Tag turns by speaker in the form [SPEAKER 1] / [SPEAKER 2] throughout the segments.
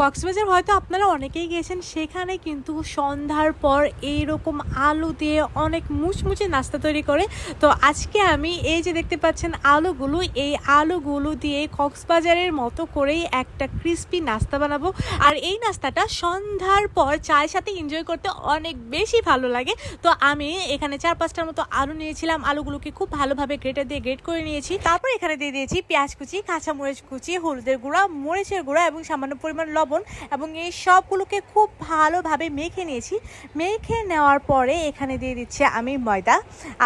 [SPEAKER 1] কক্সবাজার হয়তো আপনারা অনেকেই গিয়েছেন, সেখানে কিন্তু সন্ধ্যার পর এইরকম আলু দিয়ে অনেক মুচমুচে নাস্তা তৈরি করে। তো আজকে আমি এই যে দেখতে পাচ্ছেন আলুগুলো, এই আলুগুলো দিয়ে কক্সবাজারের মতো করেই একটা ক্রিস্পি নাস্তা বানাবো। আর এই নাস্তাটা সন্ধ্যার পর চায়ের সাথে এনজয় করতে অনেক বেশি ভালো লাগে। তো আমি এখানে চার পাঁচটার মতো আলু নিয়েছিলাম, আলুগুলোকে খুব ভালোভাবে গ্রেটার দিয়ে গ্রেট করে নিয়েছি। তারপর এখানে দিয়ে দিয়েছি পেঁয়াজ কুচি, কাঁচামরিচ কুচি, হলুদের গুঁড়া, মরিচের গুঁড়া এবং সামান্য পরিমাণ লবণ। এবং এই সবগুলোকে খুব ভালোভাবে মেখে নিয়েছি। মেখে নেওয়ার পরে এখানে দিয়ে দিচ্ছি আমি ময়দা।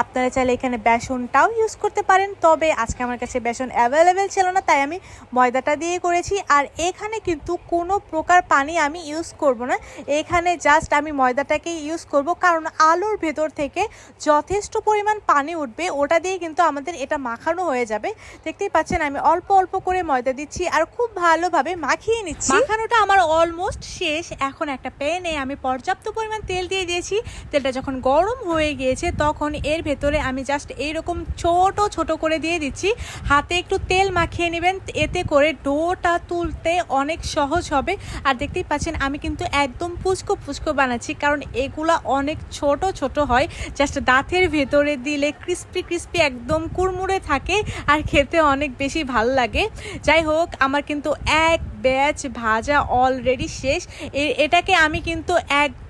[SPEAKER 1] আপনারা চাইলে এখানে বেসনটাও ইউজ করতে পারেন, তবে আজকে আমার কাছে বেসন অ্যাভেলেবেল ছিল না, তাই আমি ময়দাটা দিয়ে করেছি। আর এখানে কিন্তু কোনো প্রকার পানি আমি ইউজ করব না। এখানে জাস্ট আমি ময়দাটাকে ইউজ করব, কারণ আলুর ভেতর থেকে যথেষ্ট পরিমাণ পানি উঠবে, ওটা দিয়ে কিন্তু আমাদের এটা মাখানো হয়ে যাবে। দেখতেই পাচ্ছেন, আমি অল্প অল্প করে ময়দা দিচ্ছি আর খুব ভালোভাবে মাখিয়ে নিচ্ছি। মাখানোটা আমার অলমোস্ট শেষ। এখন একটা প্যানে আমি পর্যাপ্ত পরিমাণ তেল দিয়ে দিয়েছি। তেলটা যখন গরম হয়ে গিয়েছে, তখন এর ভেতরে আমি জাস্ট এইরকম ছোট ছোট করে দিয়ে দিচ্ছি। হাতে একটু তেল মাখিয়ে নেবেন। এতে করে ডোটা তুলতে অনেক সহজ হবে। আর দেখতেই পাচ্ছেন, আমি কিন্তু একদম পুচকো পুচকো বানাচ্ছি। কারণ এগুলা অনেক ছোট ছোট হয়। জাস্ট দাঁতের ভেতরে দিলে ক্রিস্পি ক্রিস্পি একদম কুড়মুড়ে থাকে। আর খেতে অনেক বেশি ভালো লাগে। যাই হোক, আমার কিন্তু এক ব্যাচ ভাজা অলরেডি শেষ। এটাকে আমি কিন্তু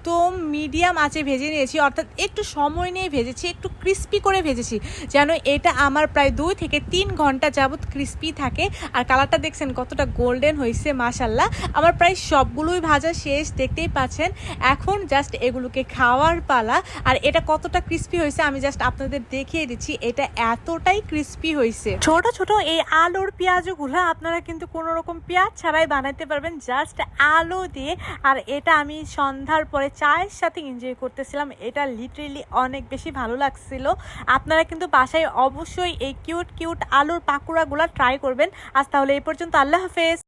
[SPEAKER 1] একদম মিডিয়াম আঁচে ভেজে নিয়েছি, অর্থাৎ একটু সময় নিয়ে ভেজেছি, একটু ক্রিস্পি করে ভেজেছি, যেন এটা আমার প্রায় দুই থেকে তিন ঘণ্টা যাবত ক্রিস্পি থাকে। আর কালারটা দেখছেন কতটা গোল্ডেন হয়েছে মাশাল্লাহ আমার প্রায় সবগুলোই ভাজা শেষ, দেখতেই পাচ্ছেন। এখন জাস্ট এগুলোকে খাওয়ার পালা। আর এটা কতটা ক্রিস্পি হয়েছে, আমি জাস্ট আপনাদের দেখিয়ে দিচ্ছি। এটা এতটাই ক্রিস্পি হয়েছে। ছোট ছোট এই আলুর পেঁয়াজগুলো আপনারা কিন্তু কোনো রকম পেঁয়াজ ছাড়াই বানাতে পারবেন জাস্ট আলু দিয়ে। আর এটা আমি সন্ধ্যার পরে চায়ের সাথে এনজয় করতেছিলাম। এটা লিটারেলি অনেক বেশি ভালো লাগছিল। আপনারা কিন্তু বাসায় অবশ্যই এই কিউট কিউট আলুর পাকুড়াগুলো ট্রাই করবেন। আজ তাহলে এই পর্যন্ত আল্লাহ হাফেজ।